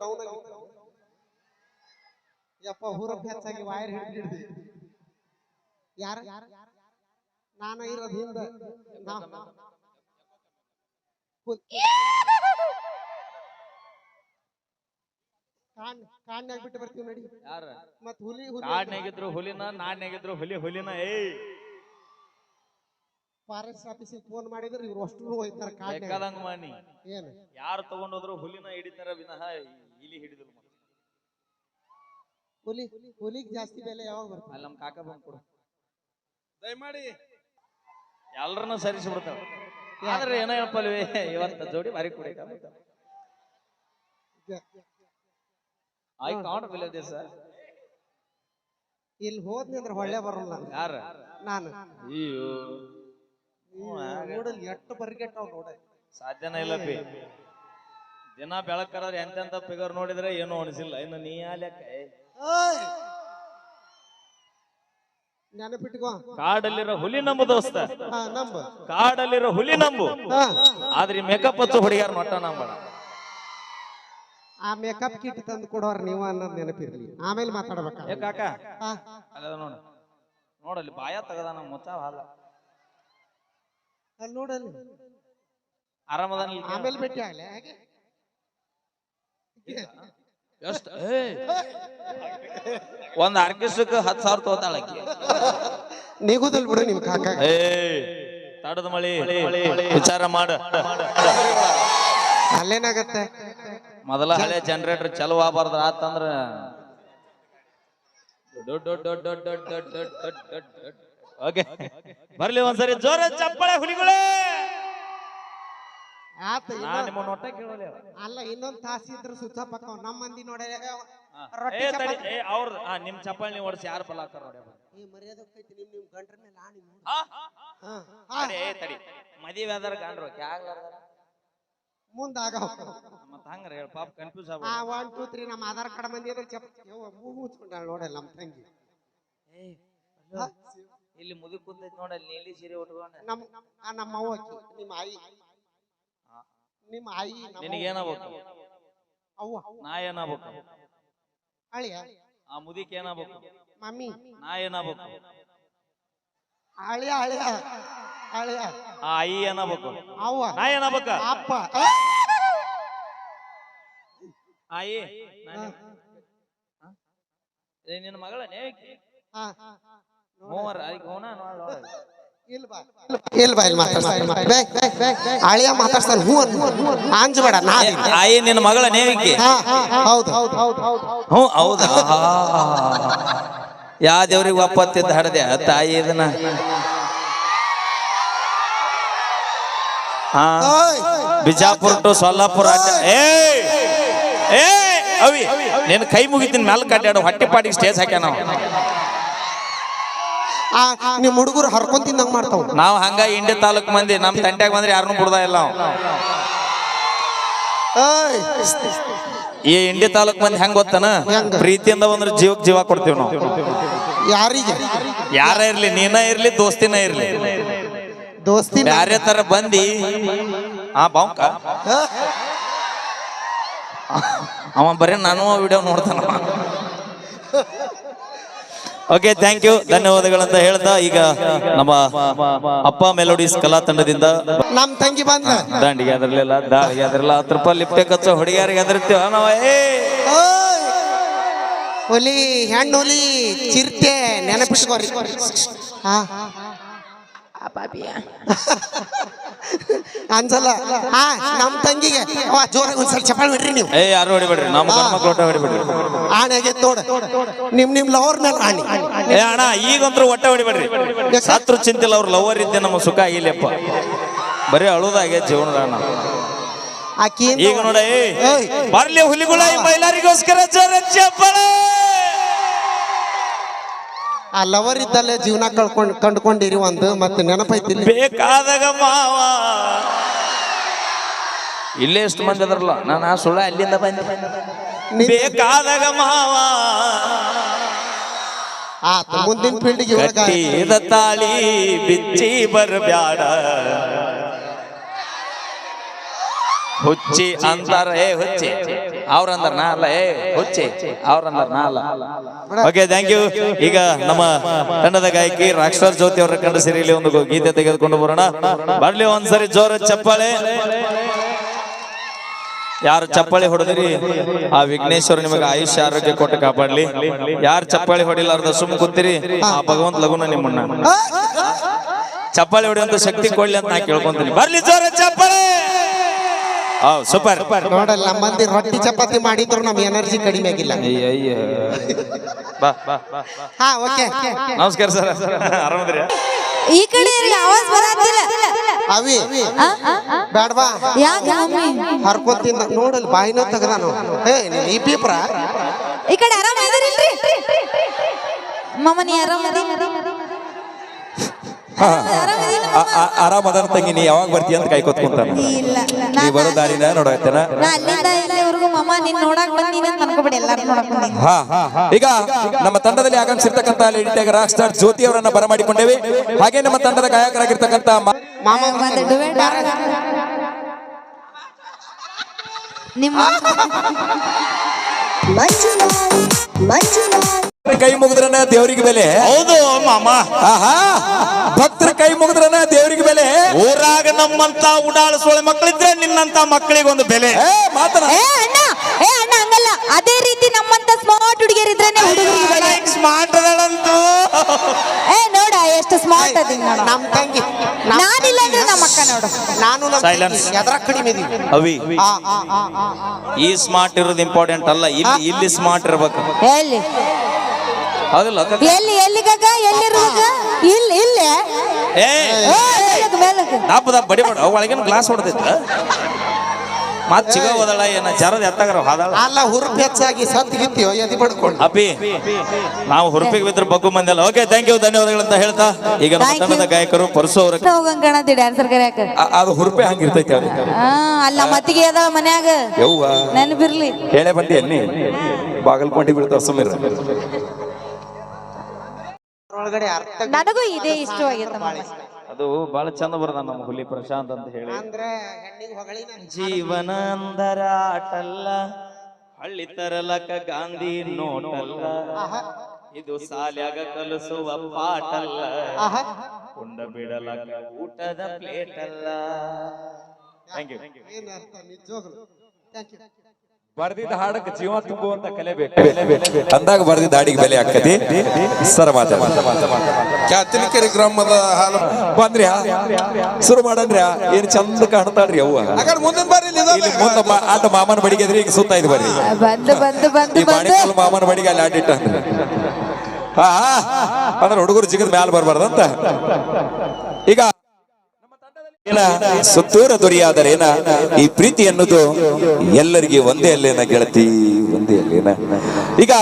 Down ಆಗಿ ಯಪ್ಪ ಹುರಪ್ ಹೆಚ್ಚಾಗಿ ವೈರ್ ಹಿಡಿದು ಯಾರ? ನಾನು ಇರೋದ್ ಹಿಂದ. ಕಾಡ್ ಬಿಟ್ಟು ಬರ್ತೀವಿ ನಡಿ. ಯಾರ? ಮತ್ ಹುಲಿ ಹುಲಿ. ಕಾಡ್ನಾಗಿದ್ರು ಹುಲಿನ ನಾಡ್ನಾಗಿದ್ರು ಹುಲಿ ಹುಲಿನ ಏಯ್! ಫಾರೆಸ್ಟ್ ಆಫೀಸಿಗೆ ಫೋನ್ ಮಾಡಿದ್ರೆ ಇವ್ರು ಅಷ್ಟು ಹೋಯ್ತಾರ ಬೇಕಾದಂಗ ಮಾಡಿ ಏನು? ಯಾರು ತಗೊಂಡೋದ್ರು ಹುಲಿನ ಹಿಡಿತಾರ ವಿನಃ ಇಲಿ ಹಿಡಿದ್ರು ಹುಲಿ ಹುಲಿಗ್ ಜಾಸ್ತಿ ಬೆಲೆ ಯಾವಾಗ ಬರ್ತದೆ ಅಲ್ಲಿ ನಮ್ ಕಾಕ ಬಂದ್ ಕೊಡು. ದಯಮಾಡಿ. ಎಲ್ಲರನ್ನ ಸರಿಸಿ ಬಿಡ್ತಾವ ಆದ್ರೆ ಏನೋ ಹೇಳಪ್ಪಲ್ವಿ ಇವತ್ತ ಜೋಡಿ ಬಾರಿ ಕುಡಿ ಐ ಕಾಂಟ್ ಬಿಲೀವ್ ದಿಸ್ ಇಲ್ಲಿ ಹೋದ್ನಿ ಅಂದ್ರೆ ಹೊಳ್ಳೆ ಬರಲ್ಲ. ಯಾರ? ನಾನು. ಅಯ್ಯೋ. ನೋಡಲ್ ಎಷ್ಟು ಬರ್ಗೆಟ್ಟವ್ ನೋಡ. ಸಾಧ್ಯನೇ ಇಲ್ಲ ಪಿ. ದಿನ ಬೆಳಕರ ಎಂತೆಂತ ಫಿಗರ್ ನೋಡಿದ್ರೆ ಏನು ಅನಿಸಿಲ್ಲ. ಇನ್ನು ನೀ ಆ ಲೆಕ್ಕ? ಏ. ನೆನಪಿಟ್ಕೋ. ಕಾಡಲ್ಲಿರೋ ಹುಲಿ ನಂಬು ದೋಸ್ತ. ಹಾ ನಂಬ. ಕಾಡಲ್ಲಿರೋ ಹುಲಿ ನಂಬು. ಹಾ. ಆದ್ರೆ ಮೇಕಪ್ ಹಚ್ಚು ಹುಡುಗಿಯರ್ ಮಟ್ಟ ನಂಬಣ ಆ ಮೇಕಪ್ ಕಿಟ್ ತಂದು ಕೊಡೋರ್ ನೀವು ಅನ್ನೋದು ನೆನಪಿರ್ಲಿ. ಆಮೇಲೆ ಮಾತಾಡ್ಬೇಕ. ಏ ಕಾಕ. ಹಾ. ಅಲ್ಲದ ನೋಡು. ನೋಡಲ್ಲಿ ಬಾಯ ತೆಗದ ನಮ್ಮ ಮುಚ್ಚ ಹಾಲ. ಅಲ್ಲಿ ನೋಡಲ್ಲಿ. ಆರಾಮದಾನ ಆಮೇಲೆ ಭೇಟಿ ಆಗ್ಲಿ. ಹಾಗೆ? ಎಷ್ಟು? ಒಂದ್ ಆರ್ಕೆಸ್ಟ್ರಕ್ ಹತ್ತು ಸಾವಿರ ತಗೋತಾಳ ನಿಗುದಲ್ ಬಿಡು ನಿಮ್ ಕಾಕ. ಏ ತಡದ ಮಳಿ. ವಿಚಾರ ಮಾಡ. ಅಲ್ಲೇನಾಗತ್ತೆ? ಮೊದಲ ಹಳೆ ಜನರೇಟರ್ ಚಲೋ ಆಗಬಾರ್ದು ಆತಂದ್ರ ಓಕೆ. ಬರ್ಲಿ ಒಂದ್ಸರಿ. ಜೋರ ಚಪ್ಪಳೆ ಹುಲಿಗಳೇ! ಆತ ನಿಮ್ಮ ನೋಟ ಕೇಳೋಲ್ಲ ಅಲ್ಲ ಇನ್ನೊಂದ್ ತಾಸಿ ಇದ್ರ ಸುತ್ತ ಪಕ್ಕ ನಮ್ಮ ಮಂದಿ ನೋಡ್ಯಾಗ ಏ ತಡಿ ಏ ಅವ್ರ ಆ ನಿಮ್ ಚಪ್ಪಲ್ ನೀವು ಓಡಿಸಿ ಯಾರು ಫಲ ಹಾಕಾರ ನೋಡಿ ಈ ಮರ್ಯಾದೆ ಹೋಗ್ತೈತಿ ನಿಮ್ ನಿಮ್ ಗಂಡ್ರ ಮೇಲೆ ಆಣಿ ನೋಡು. ಹಾ. ಹಾ. ತಡಿ, ತಡಿ ಮದುವೆ ಆದ್ರ ಗಂಡ್ರು ಕ್ಯಾಗ್ಲಾರ್ದಾರ ಮುಂದ ಆಗ ಮತ್ತ ಹಂಗಾರ ಹೇಳ ಪಾಪ ಕನ್ಫ್ಯೂಸ್ ಆ ಆಗ್ಬೋದು ಒನ್ ಟೂ ತ್ರೀ ನಮ್ಮ ಆಧಾರ್ ಕಾರ್ಡ್ ಮಂದಿ ಅದ್ರ ಚಪ್ ನೋಡಲ್ಲ ನಮ್ಮ ತಂಗಿ. ಹಾ? ಇಲ್ಲಿ ಮುದುಕ್ ಕುಂತೈತಿ ನೋಡಲ್ಲಿ ನೀಲಿ ಸೀರೆ ಉಟ್ಕೊಂಡ. ನಮ್ಮ ನಿಮ್ಮ ಆಯಿ. ನಿಮ್ಮ ಆಯಿ ನಿನಗೇನಾಗ್ಬೇಕು ಅವ್ವ. ನಾ ಏನಾಗ್ಬೇಕು? ಅಳಿಯ ಆ ಮುದಿಕ್ ಏನಾಗ್ಬೇಕು? ಮಮ್ಮಿ. ನಾ ಏನಾಗ್ಬೇಕು? ಅಳಿಯ ಅಳಿಯ ಅಳಿಯ ಆ ಆಯಿ ಏನಾಗ್ಬೇಕು? ಅವ್ವ. ನಾ ಏನಾಗ್ಬೇಕು? ಅಪ್ಪ. ಆಯಿ ನಾನೇ- ನಿನ್ನ ಮಗಳ ನೇವಿಕಿ? ಹಾ. ಅದಕ್ಕೆ ಹೋಣ ನೋಡ. ಇಲ್ ಬಾ ಇಲ್ ಬಾ ಇಲ್ಲಿ ಮಾತಾಡ್ಸ್ತಾನೆ ಅಳಿಯ ಮಾತಾಡ್ತಾನೆ ಹೂ ಅನ್ನು ಅಂಜಬೇಡ ನಾ ಅದೀನಿ. ನಿನ್ನ ಮಗಳ ನೇವಿಕಿ. ಹೌದು ಹೌದು ಹೌದು ಹೌದು ಹ್ಞೂ ಹೌದಾ. ಯಾ ದೇವ್ರಿಗೆ ಒಪ್ಪತ್ತಿದ್ದ ಹಡದೆ ತಾಯಿ ಇದನ್ನ. ಹಾ. ಬಿಜಾಪುರ ಟು ಸೊಲ್ಲಾಪುರ ಏ ಏ ಅವಿ ನಿನ್ನ ಕೈ ಮುಗಿತೀನಿ ಮ್ಯಾಲ ಕಟ್ಟಾಡು ಹೊಟ್ಟೆ ಪಾಟಿಗೆ ಸ್ಟೇಜ್ ಹಾಕ್ಯಾನ ನಾವು ಆ ನಿಮ್ಮ ಹುಡುಗರು ಹರ್ಕೊಂಡ್ ತಿಂದಂಗ್ ಮಾಡ್ತಾವ. ನಾವು ಹಂಗ ಇಂಡಿ ತಾಲೂಕ್ ಮಂದಿ ನಮ್ ತಂಟ್ಯಾಗ ಬಂದ್ರೆ ಯಾರನ್ನೂ ಬಿಡದ ಇಲ್ಲ ಏಯ್. ಈ ಇಂಡಿ ತಾಲೂಕ್ ಮಂದಿ ಹೆಂಗ್ ಗೊತ್ತನ? ಹೆಂಗ? ಪ್ರೀತಿಯಿಂದ ಬಂದ್ರೆ ಜೀವಕ್ ಜೀವ ಕೊಡ್ತೀವಿ ನಾವು. ಯಾರಿಗೆ? ಯಾರ ಇರ್ಲಿ ನೀನ ಇರ್ಲಿ ದೋಸ್ತಿನ ಇರ್ಲಿ. ದೋಸ್ತಿ ಬ್ಯಾರೆ ತರ ಬಂದಿ. ಆ ಬಾಂಕ ಅವ ಬರೀ ನಾನು ವಿಡಿಯೋ ನೋಡ್ತಾನ ಓಕೆ ಥ್ಯಾಂಕ್ ಯು ಧನ್ಯವಾದಗಳಂತ ಹೇಳ್ತಾ ಈಗ ನಮ್ಮ ಅಪ್ಪ ಮೆಲೋಡಿಸ್ ಕಲಾ ತಂಡದಿಂದ ನಮ್ ತಂಗಿ ಬಂದ ದಾಂಡಿಗೆ ಅದ್ರಲ್ಲೆಲ್ಲ ದಾಳಿಗೆ ಅದ್ರಲ್ಲ ಹತ್ತು ರೂಪಾಯಿ ಲಿಫ್ಟೆ ಕಚ್ಚೋ ಹುಡುಗಿಯರಿಗೆ ಅದರ್ತೀವ ನಾವ ಏ! ಹುಲಿ ಹೆಣ್ಣು ಹುಲಿ ಚಿರ್ತೆ ನೆನಪಿಸ್ಕೋರಿ. ಹಾ ಅನ್ಸಲ್ಲ ಹಾ ನಮ್ಮ ತಂಗಿಗೆ. ಅವ ಜೋರಾಗಿ ಒಂದ್ಸಲ ಚಪ್ಪಾಳೆ ಬಿಡ್ರಿ ನೀವು. ಏ ಯಾರು ಹೊಡಿಬೇಡ್ರಿ ನಮ್ಮ ಗಂಡ ಮಕ್ಳು ಒಟ್ಟ ಹೊಡಿಬೇಡ್ರಿ ಆಣೆಗೆ ನೋಡ. ನಿಮ್ ನಿಮ್ ಲವರ್ ಮೇಲೆ ಏ ಅಣ್ಣ ಈಗಂತೂ ಒಟ್ಟ ಹೊಡಿಬೇಡ್ರಿ ಸತ್ರು ಚಿಂತಿಲ್ಲ ಅವ್ರ ಲವರ್ ಇದ್ದೆ ನಮ್ಮ ಸುಖ ಆಗಿಲ್ಲಪ್ಪ ಬರೀ ಅಳುದಾಗೆ ಜೀವನದ ನಾವು ಆಕಿ ಈಗ ನೋಡ ಬರ್ಲಿ ಹುಲಿಗುಳ ಈ ಮೈಲಾರಿಗೋಸ್ಕರ ಜೋರ ಚಪ್ಪಾಳೆ ಆ ಲವರ್ ಇದ್ದಲ್ಲೇ ಜೀವನ ಕಳ್ಕೊಂಡ್ ಕಂಡ್ಕೊಂಡಿರಿ ಒಂದು ಮತ್ತೆ ನೆನಪೈತಿ ಬೇಕಾದಾಗ ಮಾವ ಇಲ್ಲೇ ಎಷ್ಟು ಮಂದಿ ಅದ್ರಲ್ಲ. ನಾನು ಆ ಸುಳ್ಳ ಅಲ್ಲಿಂದ ಬಂದೆ. ಬೇಕಾದಾಗ ಮಾವ. ಆತ ಮುಂದಿನ ಪಿಂಡಿಗೆ ಇವಾಗ ಕಟ್ಟಿದ ತಾಳಿ ಬಿಚ್ಚಿ ಬರಬ್ಯಾಡ. ಹುಚ್ಚಿ ಅಂತಾರ ಏ ಹುಚ್ಚಿ. ಅವ್ರಂದ್ರ ನಾ ಅಲ್ಲ ಏ ಹುಚ್ಚಿ. ಅವ್ರಂದ್ರ ನಾ ಅಲ್ಲ. ಓಕೆ ಥ್ಯಾಂಕ್ ಯು ಈಗ ನಮ್ಮ ತಂಡದ ಗಾಯಕಿ ರಾಕ್ಷರ್ ಜ್ಯೋತಿ ಅವರ ಕಂಡ ಸಿರಿಯಲ್ಲಿ ಒಂದು ಗೀತೆ ತೆಗೆದುಕೊಂಡು ಬರೋಣ. ಬರ್ಲಿ ಒಂದ್ಸರಿ ಜೋರ ಚಪ್ಪಾಳೆ. ಯಾರು ಚಪ್ಪಾಳಿ ಹೊಡೆದ್ರಿ? ಆ ವಿಘ್ನೇಶ್ವರ ನಿಮಗೆ ಆಯುಷ್ಯ ಆರೋಗ್ಯ ಕೊಟ್ಟು ಕಾಪಾಡ್ಲಿ. ಯಾರು ಚಪ್ಪಾಳಿ ಹೊಡಿಲಾರ್ದ ಸುಮ್ ಕೂತಿರಿ. ಆ ಭಗವಂತ ಲಗುನ ನಿಮ್ಮನ್ನ. ಚಪ್ಪಾಳಿ ಹೊಡೆಯಂತ ಶಕ್ತಿ ಕೊಡ್ಲಿ ಅಂತ ನಾ ಕೇಳ್ಕೊಂತೀನಿ. ಬರ್ಲಿ ಜೋರ ಚಪ್ಪಾಳಿ! ಹೌದು ಸೂಪರ್ ನೋಡಲ್ಲ ನಮ್ಮ ಮಂದಿ ರೊಟ್ಟಿ ಚಪಾತಿ ಮಾಡಿದ್ರು ನಮ್ ಎನರ್ಜಿ ಕಡಿಮೆ ಆಗಿಲ್ಲ. ಬಾ ಬಾ. ಹಾ ಓಕೆ ನಮಸ್ಕಾರ ಸರ್. ಆರಾಮದ್ರಿ? ಈ ಕಡೆ ಇರ್ಲಿ, ಆವಾಜ್ ಬರಾತಿಲ್ಲ. ಅವಿ ಆ? ಬ್ಯಾಡ್ವಾ? ಯಾಕೆ ಮಮ್ಮಿ? ಹರ್ಕೊತಿಂದ ನೋಡಲ್ ಬಾಯಿನ ತೆಗ್ದಾನು ಏ ನೀನ್ ಈ ಪೀಪ್ರ? ಈ ಕಡೆ ಆರಾಮ ಮಮ್ಮನಿ ಮಮ್ಮ ನೀ ಆರಾಮ ಆರಾಮದನ ತಂಗಿ ನೀ ಯಾವಾಗ ಬರ್ತೀಯ ಅಂತ ಕೈ ಕೊತ್ಕೊಂತಾನ ಇಲ್ಲ ನೀ ಬರೋ ದಾರಿನ ನೋಡತ್ತೇನ ಈಗ ನಮ್ಮ ತಂಡದಲ್ಲಿ ಆಗಮಿಸಿರ್ತಕ್ಕಂತ ಟೈಗರ್ ರಾಕ್ ಸ್ಟಾರ್ ಜ್ಯೋತಿ ಅವರನ್ನ ಬರಮಾಡಿಕೊಂಡೇವೆ. ಹಾಗೆ ನಮ್ಮ ತಂಡದ ಗಾಯಕರಾಗಿರ್ತಕ್ಕಂತ ಮ- ಮಂಜುನಾಥ್ ನಿಮ್ಮ ಕೈ ಮುಗಿದ್ರನ ದೇವರಿಗೆ ಬೆಲೆ? ಹೌದು ಮಾಮ. ಆಹಾ. ಭಕ್ತರ ಕೈ ಮುಗಿದ್ರನ ದೇವರಿಗೆ ಬೆಲೆ? ಊರಾಗ ನಮ್ಮಂತ ಉಡಾಳ ಸೋಳೆ ಮಕ್ಕಳಿದ್ರೆ ನಿನ್ನಂತ ಮಕ್ಕಳಿಗೆ ಒಂದು ಬೆಲೆ. ಏ ಮಾತನ. ಏ ಅಣ್ಣ ಏ ಅಣ್ಣ ಹಂಗಲ್ಲ. ಅದೇ ರೀತಿ ನಮ್ಮಂತ ಸ್ಮಾರ್ಟ್ ಹುಡುಗಿಯರಿದ್ರೇನೆ ಹುಡುಗರಿಗೆ ಬೆಲೆ. ಸ್ಮಾರ್ಟ್ ಅದಳಂತೂ. ಏ ನೋಡ ಎಷ್ಟು ಸ್ಮಾರ್ಟ್ ಅದೀನಿ ನೋಡ ನಮ್ ತಂಗಿ ನಮ್ ನಾನಿಲ್ಲ ಅಂದ್ರೆ ನಮ್ಮ ಅಕ್ಕ ನೋಡು. ನಾನು ನಮ್ Silence. ತಂಗಿ ಎದ್ರ ಕಡಿಮೆ ಇದೀವಿ. ಅವಿ. ಆ, ಆ, ಆ, ಆ, ಆ. ಈ ಸ್ಮಾರ್ಟ್ ಇರೋದು ಇಂಪಾರ್ಟೆಂಟ್ ಅಲ್ಲ. ಇಲ್ಲಿ ಇಲ್ಲಿ ಸ್ಮಾರ್ಟ್ ಇರ್ಬೇಕು. ಎಲ್ಲಿ ಹೌದಿಲ್ಲ ಅಕ್ಕ? ಎಲ್ಲಿ ಎಲ್ಲಿಗಾಗ ಎಲ್ಲಿರುವಾಗ? ಇಲ್ಲಿ ಇಲ್ಲಿ? ಏ ದಪ್ಪ ದಪ್ಪ ಬಡಿ ಬಡ ಒಳಗಿನ ಗ್ಲಾಸ್ ಹೊಡೆದಿತ್ತ ಮತ್ ಚಿಗ ಹೋದಳ ಏನ ಜರದ ಎತ್ತಾಗರ ಹಾದಾಳ? ಅಲ್ಲ ಹುರುಪು ಹೆಚ್ಚಾಗಿ ಸತ್ ಗಿತ್ತೀಯೋ ಎದಿ ಬಡ್ಕೊಂಡು ಅಪ್ಪಿ ನಾವು ಹುರುಪಿಗೆ ಬಿದ್ರ ಬಗ್ಗು ಮಂದಿಲ್ಲ ಓಕೆ ಥ್ಯಾಂಕ್ ಯು ಧನ್ಯವಾದಗಳು ಅಂತ ಹೇಳ್ತಾ ಈಗ ನಮ್ಮ Thank you. ತಂಡದ ಗಾಯಕರು ಪರಸು ಅವರ ಹೋಗಂಗ್ ಕಾಣತಿ ಡ್ಯಾನ್ಸರ್ ಕರ್ಯಾಕ ಆ- ಅದು ಹುರುಪೆ ಹಂಗಿರ್ತೈತಿ ಅವ್ರಿಗೆ. ಹಾ ಅಲ್ಲ ಮತ್ತಿಗೆ ಅದ ಮನ್ಯಾಗ? ಯವ್ವ. ನೆನಪಿರ್ಲಿ. ಹೇಳೆ ಬಂದಿ ಎಲ್ಲಿ ಬಾಗಲ್ಕೊಂಡಿ ಬೀಳ್ತಾವ ಸುಮ್ಮನೆ ಒಳಗಡೆ ಅರ್ಥ ನನಗೂ ಇದೇ ಇಷ್ಟವಾಗೈತೆ ಅದು ಬಹಳ ಚಂದ ಬರದ ನಮ್ಮ ಹುಲಿ ಪ್ರಶಾಂತ್ ಅಂತ ಹೇಳಿ. ಅಂದ್ರೆ ಹೆಣ್ಣಿಗೆ ಹೊಗಳಿ ನನ್ ಜೀವನ ಅಂದರ ಆಟಲ್ಲ ಹಳ್ಳಿ ತರಲಕ ಗಾಂಧಿ ನೋಟಲ್ಲ ಇದು ಸಾಲ್ಯಾಗ ಕಲಿಸುವ ಪಾಟಲ್ಲ ಆಹಾ. ಉಂಡ ಬಿಡಲಕ ಊಟದ ಪ್ಲೇಟ್ ಅಲ್ಲ ಥ್ಯಾಂಕ್ ಯು ಏನ್ ಅರ್ಥ? ನಿಜವಾಗ್ಲು. Thank you. ಬರ್ದಿದ್ದ ಹಾಡಕ್ಕೆ ಜೀವ ತುಂಬುವಂತ ಕಲೆಬೇಕು ಅಂದಾಗ ಬರ್ದಿದ್ದ ಹಾಡಿಗೆ ಬೆಲೆ ಆಕ್ಕತಿ ಸರ ಕ್ಯಾತಲಿಕರಿ ಗ್ರಾಮದ ಹಾಲು ಬಂದ್ರಿ ಶುರು ಮಾಡನ್ರಿ ಏನ್ ಚಂದ ಕಾಣ್ತಾಳ್ರಿ ಅವ್ವ. ಮುಂದ ಮಾ- ಆಟ ಮಾಮನ ಬಡಿಗೆದ್ರಿ ಈಗ ಸುತ್ತ ಇದ್ ಬರ್ರಿ. ಬಂದು ಬಂದು ಬಂದು ಬಂದು. ಮಾಮನ ಬಡಿಗೆ ಅಲ್ಲಿ ಆಡಿಟ್ಟ ಹಾ. ಅಂದ್ರೆ ಹುಡುಗರು ಜಿಗದ ಮ್ಯಾಲ ಬರ್ಬಾರ್ದಂತ. ಈಗ ಸುತ್ತೂರ ದೊರೆಯಾದರೇನ ಈ ಪ್ರೀತಿ ಅನ್ನೋದು ಎಲ್ಲರಿಗೆ ಒಂದೇ ಅಲ್ಲೇನ ಗೆಳತಿ? ಒಂದೇ ಅಲ್ಲೇನ? ಈಗ